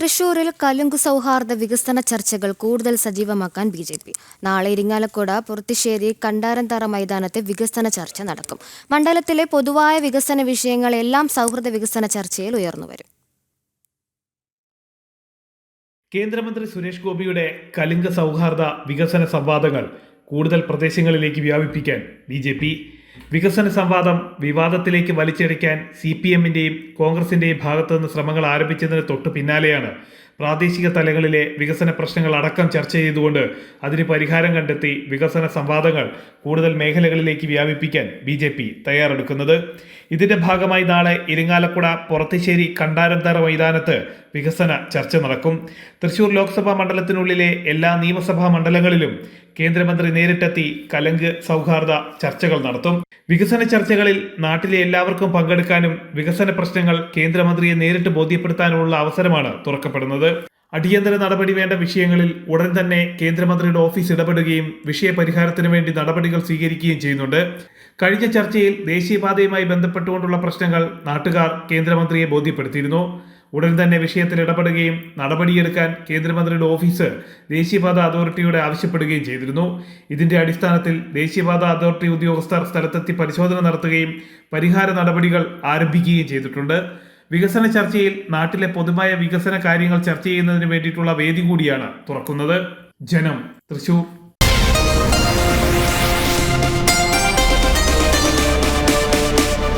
തൃശൂരിൽ കലുങ്കു സൗഹാർദ്ദ വികസന ചർച്ചകൾ കൂടുതൽ സജീവമാക്കാൻ ബി ജെ പി. നാളെ ഇരിങ്ങാലക്കുട പുറത്തിശ്ശേരി കണ്ടാരന്താറ മൈതാനത്ത് വികസന ചർച്ച നടക്കും. മണ്ഡലത്തിലെ പൊതുവായ വികസന വിഷയങ്ങൾ എല്ലാം സൗഹൃദ വികസന ചർച്ചയിൽ ഉയർന്നുവരും കേന്ദ്രമന്ത്രി സുരേഷ് ഗോപിയുടെ കലിംഗ സൗഹാർദ്ദ വികസന സംവാദങ്ങൾ കൂടുതൽ പ്രദേശങ്ങളിലേക്ക് വ്യാപിപ്പിക്കാൻ ബി വികസന സംവാദം വിവാദത്തിലേക്ക് വലിച്ചെടുക്കാൻ സി പി എമ്മിന്റെയും കോൺഗ്രസിന്റെയും ഭാഗത്തുനിന്ന് ശ്രമങ്ങൾ ആരംഭിച്ചതിന് തൊട്ടു പിന്നാലെയാണ് പ്രാദേശിക തലങ്ങളിലെ വികസന പ്രശ്നങ്ങൾ അടക്കം ചർച്ച ചെയ്തുകൊണ്ട് അതിന് പരിഹാരം കണ്ടെത്തി വികസന സംവാദങ്ങൾ കൂടുതൽ മേഖലകളിലേക്ക് വ്യാപിപ്പിക്കാൻ ബി ജെ പി തയ്യാറെടുക്കുന്നത്. ഇതിന്റെ ഭാഗമായി നാളെ ഇരിങ്ങാലക്കുട പുറത്തിശ്ശേരി കണ്ടാരന്തറ മൈതാനത്ത് വികസന ചർച്ച നടക്കും. തൃശൂർ ലോക്സഭാ മണ്ഡലത്തിനുള്ളിലെ എല്ലാ നിയമസഭാ മണ്ഡലങ്ങളിലും കേന്ദ്രമന്ത്രി നേരിട്ടെത്തി കലങ്ക് സൗഹാർദ്ദ ചർച്ചകൾ നടത്തും. വികസന ചർച്ചകളിൽ നാട്ടിലെ എല്ലാവർക്കും പങ്കെടുക്കാനും വികസന പ്രശ്നങ്ങൾ കേന്ദ്രമന്ത്രിയെ നേരിട്ട് ബോധ്യപ്പെടുത്താനുമുള്ള അവസരമാണ് തുറക്കപ്പെടുന്നത്. അടിയന്തര നടപടി വേണ്ട വിഷയങ്ങളിൽ ഉടൻ തന്നെ കേന്ദ്രമന്ത്രിയുടെ ഓഫീസ് ഇടപെടുകയും വിഷയപരിഹാരത്തിന് വേണ്ടി നടപടികൾ സ്വീകരിക്കുകയും ചെയ്യുന്നുണ്ട്. കഴിഞ്ഞ ചർച്ചയിൽ ദേശീയപാതയുമായി ബന്ധപ്പെട്ടുകൊണ്ടുള്ള പ്രശ്നങ്ങൾ നാട്ടുകാർ കേന്ദ്രമന്ത്രിയെ ബോധ്യപ്പെടുത്തിയിരുന്നു. ഉടൻ തന്നെ വിഷയത്തിൽ ഇടപെടുകയും നടപടിയെടുക്കാൻ കേന്ദ്രമന്ത്രിയുടെ ഓഫീസ് ദേശീയപാത അതോറിറ്റിയുടെ ആവശ്യപ്പെടുകയും ചെയ്തിരുന്നു. ഇതിന്റെ അടിസ്ഥാനത്തിൽ ദേശീയപാത അതോറിറ്റി ഉദ്യോഗസ്ഥർ സ്ഥലത്തെത്തി പരിശോധന നടത്തുകയും പരിഹാര നടപടികൾ ആരംഭിക്കുകയും ചെയ്തിട്ടുണ്ട്. വികസന ചർച്ചയിൽ നാട്ടിലെ പൊതുവായ വികസന കാര്യങ്ങൾ ചർച്ച ചെയ്യുന്നതിന് വേണ്ടിയിട്ടുള്ള വേദി കൂടിയാണ് തുറക്കുന്നത്. ജനം തൃശൂർ.